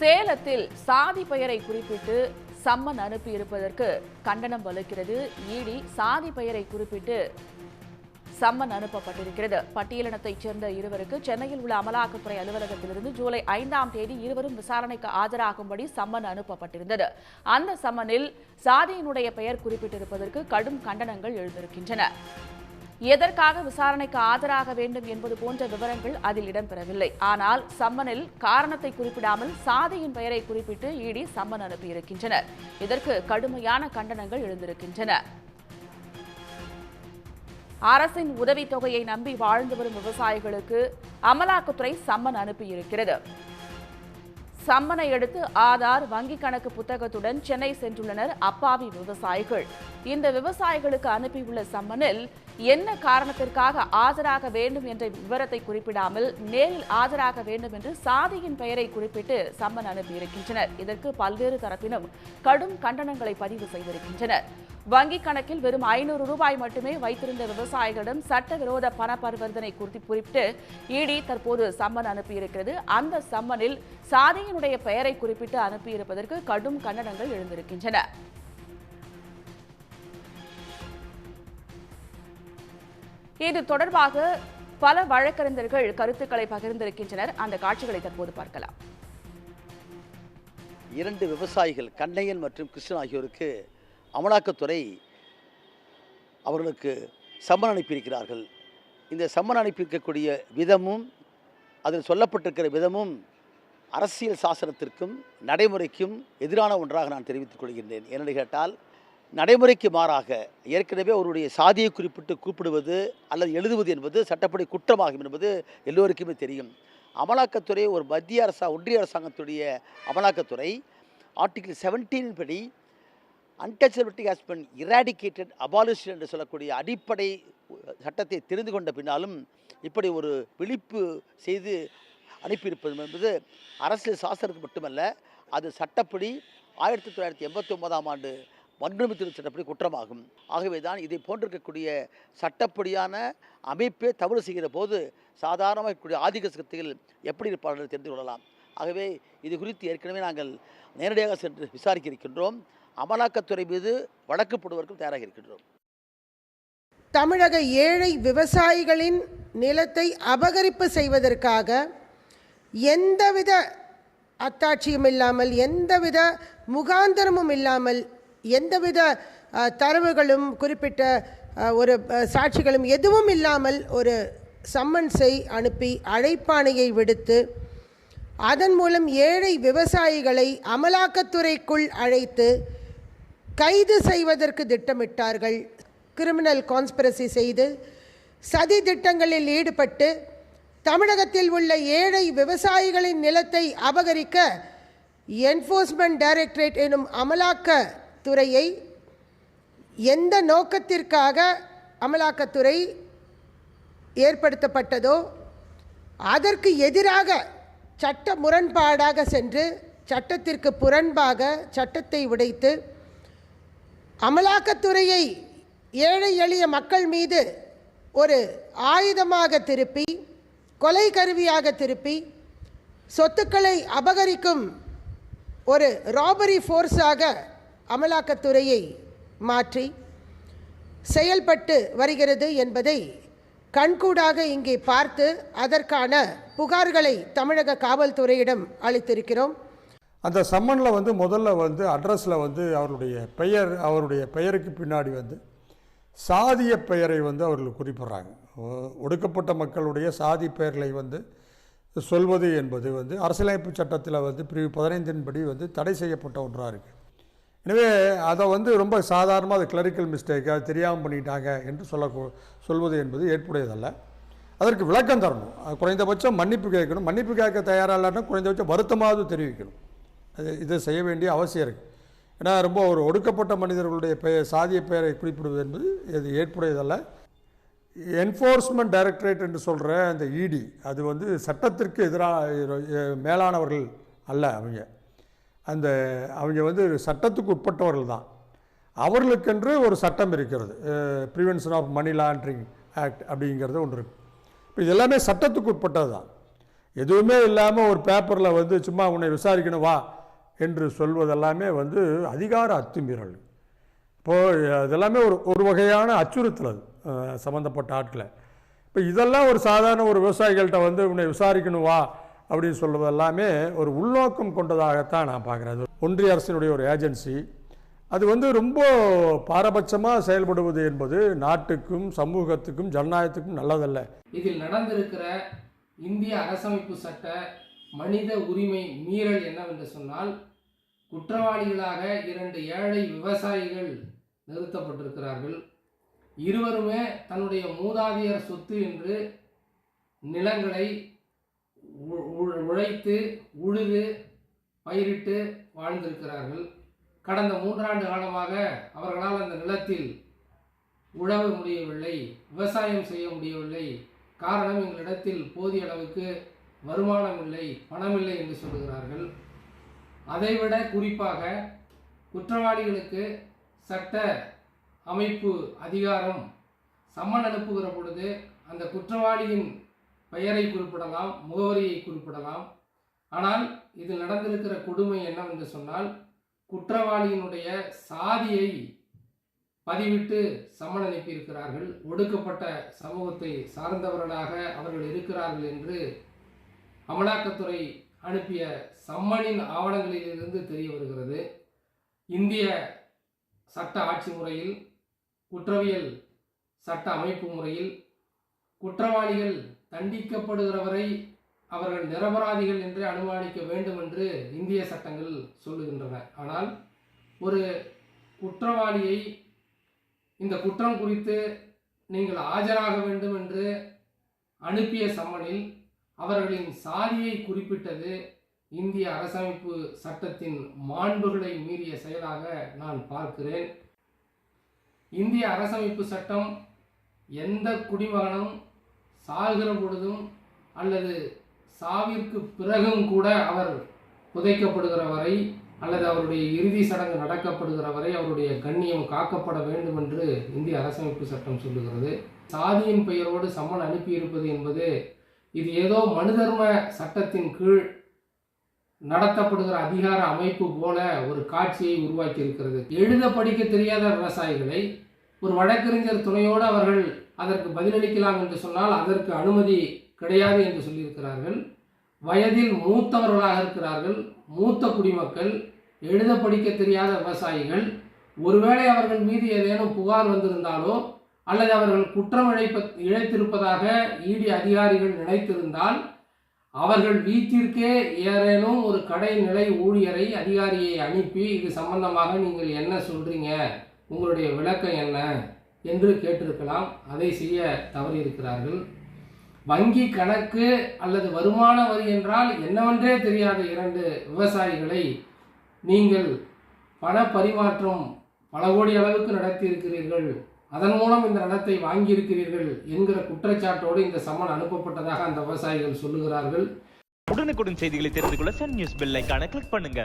சேலத்தில் சாதி பெயரை குறிப்பிட்டு சம்மன் அனுப்பியிருப்பதற்கு கண்டனம் வலுக்கிறது. இடி சாதி பெயரை குறிப்பிட்டு சம்மன் அனுப்பப்பட்டிருக்கிறது. பட்டியலினத்தைச் சேர்ந்த இருவருக்கு சென்னையில் உள்ள அமலாக்கத்துறை அலுவலகத்திலிருந்து ஜூலை ஐந்தாம் தேதி இருவரும் விசாரணைக்கு ஆஜராகும்படி சம்மன் அனுப்பப்பட்டிருந்தது. அந்த சம்மனில் சாதியினுடைய பெயர் குறிப்பிட்டிருப்பதற்கு கடும் கண்டனங்கள் எழுந்திருக்கின்றன. எதற்காக விசாரணைக்கு ஆஜராக வேண்டும் என்பது போன்ற விவரங்கள் அதில் இடம்பெறவில்லை. ஆனால் சம்மனில் காரணத்தை குறிப்பிடாமல் சாதியின் பெயரை குறிப்பிட்டு இடி சம்மன் அனுப்பியிருக்கின்றனர். இதற்கு கடுமையான கண்டனங்கள் எழுந்திருக்கின்றன. அரசின் உதவித்தொகையை நம்பி வாழ்ந்து வரும் விவசாயிகளுக்கு அமலாக்கத்துறை சம்மன் அனுப்பியிருக்கிறது. சம்மனை எடுத்து ஆதார் வங்கிக் கணக்கு புத்தகத்துடன் சென்னை சென்றுள்ளனர் அப்பாவி விவசாயிகள். இந்த விவசாயிகளுக்கு அனுப்பியுள்ள சம்மனில் என்ன காரணத்திற்காக ஆஜராக வேண்டும் என்ற விவரத்தை குறிப்பிடாமல் நேரில் ஆஜராக வேண்டும் என்று சாதியின் பெயரை குறிப்பிட்டு சம்மன் அனுப்பியிருக்கின்றனர். இதற்கு பல்வேறு தரப்பினும் கடும் கண்டனங்களை பதிவு செய்திருக்கின்றனர். வங்கிக் கணக்கில் வெறும் ஐநூறு ரூபாய் மட்டுமே வைத்திருந்த விவசாயிகளிடம் சட்டவிரோத பண பரிவர்த்தனை குறித்து குறிப்பிட்டு இடி தற்போது சம்மன் அனுப்பியிருக்கிறது. அந்த சம்மனில் சாதியினுடைய பெயரை குறிப்பிட்டு அனுப்பியிருப்பதற்கு கடும் கண்டனங்கள் எழுந்திருக்கின்றன. இது தொடர்பாக பல வழக்கறிஞர்கள் கருத்துக்களை பகிர்ந்திருக்கின்றனர். அந்த காட்சிகளை தற்போது பார்க்கலாம். இரண்டு விவசாயிகள் கண்ணையன் மற்றும் கிருஷ்ணன் ஆகியோருக்கு அமலாக்கத்துறை அவர்களுக்கு சம்மன் அனுப்பியிருக்கிறார்கள். இந்த சம்மன் அனுப்பியிருக்கக்கூடிய விதமும் அதில் சொல்லப்பட்டிருக்கிற விதமும் அரசியல் சாசனத்திற்கும் நடைமுறைக்கும் எதிரான ஒன்றாக நான் தெரிவித்துக் கொள்கின்றேன். என்னென்னு கேட்டால் நடைமுறைக்கு மாறாக ஏற்கனவே அவருடைய சாதியை குறிப்பிட்டு கூப்பிடுவது அல்லது எழுதுவது என்பது சட்டப்படி குற்றமாகும் என்பது எல்லோருக்குமே தெரியும். அமலாக்கத்துறை ஒரு மத்திய அரசா ஒன்றிய அரசாங்கத்துடைய அமலாக்கத்துறை ஆர்டிகிள் 17 படி untouchability has been eradicated abolition என்று சொல்லக்கூடிய அடிப்படை சட்டத்தை தெரிந்து கொண்ட பின்னாலும் இப்படி ஒரு விழிப்பு செய்து அனுப்பியிருப்பது என்பது அரசியல் சாஸ்திரத்துக்கு மட்டுமல்ல அது சட்டப்படி ஆயிரத்தி தொள்ளாயிரத்தி எண்பத்தி ஒன்பதாம் ஆண்டு வன்முறை திருத்த சட்டப்படி குற்றமாகும். ஆகவே தான் இதை போன்றிருக்கக்கூடிய சட்டப்படியான அமைப்பே தவறு செய்கிற போது சாதாரணமாக இருக்கக்கூடிய ஆதிக்க சக்திகள் எப்படி இருப்பார்கள் தெரிந்து கொள்ளலாம். ஆகவே இது குறித்து ஏற்கனவே நாங்கள் நேரடியாக சென்று விசாரிக்க இருக்கின்றோம். அமலாக்கத்துறை மீது வழக்கு போடுவதற்கும் தயாராக இருக்கின்றோம். தமிழக ஏழை விவசாயிகளின் நிலத்தை அபகரிப்பு செய்வதற்காக எந்தவித அத்தாட்சியும் இல்லாமல் எந்தவித முகாந்தரமும் இல்லாமல் எந்தவித தரவுகளும் குறிப்பிட்ட ஒரு சாட்சிகளும் எதுவும் இல்லாமல் ஒரு சம்மன்ஸை அனுப்பி அழைப்பாணையை விடுத்து அதன் மூலம் ஏழை விவசாயிகளை அமலாக்கத்துறைக்குள் அழைத்து கைது செய்வதற்கு திட்டமிட்டார்கள். கிரிமினல் கான்ஸ்பிரசி செய்து சதி திட்டங்களில் ஈடுபட்டு தமிழகத்தில் உள்ள ஏழை விவசாயிகளின் நிலத்தை அபகரிக்க என்ஃபோர்ஸ்மெண்ட் டைரக்டரேட் எனும் அமலாக்க துறையை எந்த நோக்கத்திற்காக அமலாக்கத்துறை ஏற்படுத்தப்பட்டதோ அதற்கு எதிராக சட்ட முரண்பாடாக சென்று சட்டத்திற்கு புறன்பாக சட்டத்தை உடைத்து அமலாக்கத்துறையை ஏழை எளிய மக்கள் மீது ஒரு ஆயுதமாக திருப்பி கொலை கருவியாக திருப்பி சொத்துக்களை அபகரிக்கும் ஒரு ராபரி ஃபோர்ஸாக அமலாக்கத்துறையை மாற்றி செயல்பட்டு வருகிறது என்பதை கண்கூடாக இங்கே பார்த்து அதற்கான புகார்களை தமிழக காவல்துறையிடம் அளித்திருக்கிறோம். அந்த சம்மனில் வந்து முதல்ல வந்து அட்ரஸில் வந்து அவருடைய பெயர் அவருடைய பெயருக்கு பின்னாடி வந்து சாதிய பெயரை வந்து அவர்கள் குறிப்பிட்றாங்க. ஒடுக்கப்பட்ட மக்களுடைய சாதி பெயர்களை வந்து சொல்வது என்பது வந்து அரசியலமைப்பு சட்டத்தில் வந்து பிரிவு பதினைந்தின் படி வந்து தடை செய்யப்பட்ட ஒன்றாக இருக்குது எனவே அதை வந்து ரொம்ப சாதாரணமாக அது கிளரிக்கல் மிஸ்டேக் அது தெரியாமல் பண்ணிட்டாங்க என்று சொல்ல சொல்வது என்பது ஏற்புடையதல்ல. அதற்கு விளக்கம் தரணும். குறைந்தபட்சம் மன்னிப்பு கேட்கணும். மன்னிப்பு கேட்க தயாராக இல்லைன்னா குறைந்தபட்சம் வருத்தமாவது தெரிவிக்கணும். அது இதை செய்ய வேண்டிய அவசியம் இருக்குது ஏன்னா ரொம்ப ஒரு ஒடுக்கப்பட்ட மனிதர்களுடைய பெயர் சாதிய பெயரை குறிப்பிடுவது என்பது இது ஏற்புடையதல்ல. என்ஃபோர்ஸ்மெண்ட் டைரக்டரேட் என்று சொல்கிற அந்த இடி அது வந்து சட்டத்திற்கு எதிராக மேலானவர்கள் அல்ல அவங்க. அந்த அவங்க வந்து சட்டத்துக்கு உட்பட்டவர்கள் தான். அவர்களுக்கென்று ஒரு சட்டம் இருக்கிறது. Prevention of money laundering act அப்படிங்கிறது ஒன்று இருக்குது இப்போ இது எல்லாமே சட்டத்துக்கு உட்பட்டது தான். எதுவுமே இல்லாமல் ஒரு பேப்பரில் வந்து சும்மா உன்னை விசாரிக்கணும் வா. என்று சொல்வதெல்லாமே வந்து அதிகார அத்துமீறல். இப்போது அதெல்லாமே ஒரு ஒரு வகையான அச்சுறுத்தல் அது சம்மந்தப்பட்ட ஆட்களை. இப்போ இதெல்லாம் ஒரு சாதாரண ஒரு விவசாயிகள்கிட்ட வந்து உன்னை விசாரிக்கணும் வா அப்படின்னு சொல்வது எல்லாமே ஒரு உள்நோக்கம் கொண்டதாகத்தான் நான் பார்க்குறேன் அது ஒன்றிய அரசினுடைய ஒரு ஏஜென்சி. அது வந்து ரொம்ப பாரபட்சமாக செயல்படுவது என்பது நாட்டுக்கும் சமூகத்துக்கும் ஜனநாயகத்துக்கும் நல்லதல்ல. இதில் நடந்திருக்கிற இந்திய அரசமைப்பு சட்ட மனித உரிமை மீறல் என்னவென்று சொன்னால் குற்றவாளிகளாக இரண்டு ஏழை விவசாயிகள் நிறுத்தப்பட்டிருக்கிறார்கள். இருவருமே தன்னுடைய மூதாதையர் சொத்து என்று நிலங்களை உழைத்து உழுது பயிரிட்டு வாழ்ந்திருக்கிறார்கள். கடந்த மூன்றாண்டு காலமாக அவர்களால் அந்த நிலத்தில் உழவ முடியவில்லை விவசாயம் செய்ய முடியவில்லை. காரணம் எங்களிடத்தில் போதிய அளவுக்கு வருமானம் இல்லை பணமில்லை என்று சொல்லுகிறார்கள். அதைவிட குறிப்பாக குற்றவாளிகளுக்கு சட்ட அமைப்பு அதிகாரம் சம்மன் அனுப்புகிற பொழுது அந்த குற்றவாளியின் பெயரை குறிப்பிடலாம் முகவரியை குறிப்பிடலாம். ஆனால் இதில் நடந்திருக்கிற கொடுமை என்னவென்று சொன்னால் குற்றவாளியினுடைய சாதியை பதிவிட்டு சம்மன் அனுப்பியிருக்கிறார்கள். ஒடுக்கப்பட்ட சமூகத்தை சார்ந்தவர்களாக அவர்கள் இருக்கிறார்கள் என்று அமலாக்கத்துறை அனுப்பிய சம்மனின் ஆவணங்களிலிருந்து தெரிய வருகிறது. இந்திய சட்ட ஆட்சி முறையில் குற்றவியல் சட்ட அமைப்பு முறையில் குற்றவாளிகள் தண்டிக்கப்படுகிற வரை அவர்கள் நிரபராதிகள் என்று அனுமானிக்க வேண்டும் என்று இந்திய சட்டங்கள் சொல்லுகின்றன. ஆனால் ஒரு குற்றவாளியை இந்த குற்றம் குறித்து நீங்கள் ஆஜராக வேண்டும் என்று அனுப்பிய சம்மனில் அவர்களின் சாதியை குறிப்பிட்டது இந்திய அரசமைப்பு சட்டத்தின் மாண்புகளை மீறிய செயலாக நான் பார்க்கிறேன். இந்திய அரசமைப்பு சட்டம் எந்த குடிமகனும் சாகிற பொழுதும் அல்லது சாவிற்கு பிறகும் கூட அவர் புதைக்கப்படுகிற வரை அல்லது அவருடைய இறுதி சடங்கு நடக்கப்படுகிற வரை அவருடைய கண்ணியம் காக்கப்பட வேண்டும் என்று இந்திய அரசமைப்பு சட்டம் சொல்லுகிறது. சாதியின் பெயரோடு சம்மன் அனுப்பியிருப்பது என்பது இது ஏதோ மனுதர்ம சட்டத்தின் கீழ் நடத்தப்படுகிற அதிகார அமைப்பு போல ஒரு காட்சியை உருவாக்கி இருக்கிறது எழுத படிக்க தெரியாத விவசாயிகளை ஒரு வழக்கறிஞர் துணையோடு அவர்கள் அதற்கு பதிலளிக்கலாம் என்று சொன்னால் அதற்கு அனுமதி கிடையாது என்று சொல்லியிருக்கிறார்கள். வயதில் மூத்தவர்களாக இருக்கிறார்கள். மூத்த குடிமக்கள் எழுத படிக்க தெரியாத விவசாயிகள். ஒருவேளை அவர்கள் மீது ஏதேனும் புகார் வந்திருந்தாலோ அல்லது அவர்கள் குற்றம் இழைப்ப இழைத்திருப்பதாக இடி அதிகாரிகள் நினைத்திருந்தால் அவர்கள் வீட்டிற்கே ஏதேனும் ஒரு கடை நிலை ஊழியரை அதிகாரியை அனுப்பி இது சம்பந்தமாக நீங்கள் என்ன சொல்கிறீங்க உங்களுடைய விளக்கம் என்ன? என்று கேட்டிருக்கலாம். அதை செய்ய தவறியிருக்கிறார்கள். வங்கி கணக்கு அல்லது வருமான வரி என்றால் என்னவென்றே தெரியாத இரண்டு விவசாயிகளை நீங்கள் பண பரிமாற்றம் பல கோடி அளவுக்கு நடத்தியிருக்கிறீர்கள். அதன் மூலம் இந்த நிலத்தை வாங்கியிருக்கிறீர்கள் என்கிற குற்றச்சாட்டோடு இந்த சம்மன் அனுப்பப்பட்டதாக அந்த விவசாயிகள் சொல்லுகிறார்கள். உடனுக்குடன் செய்திகளை தெரிந்து கொள்ள சன் நியூஸ் பெல் ஐகானை கிளிக் பண்ணுங்க.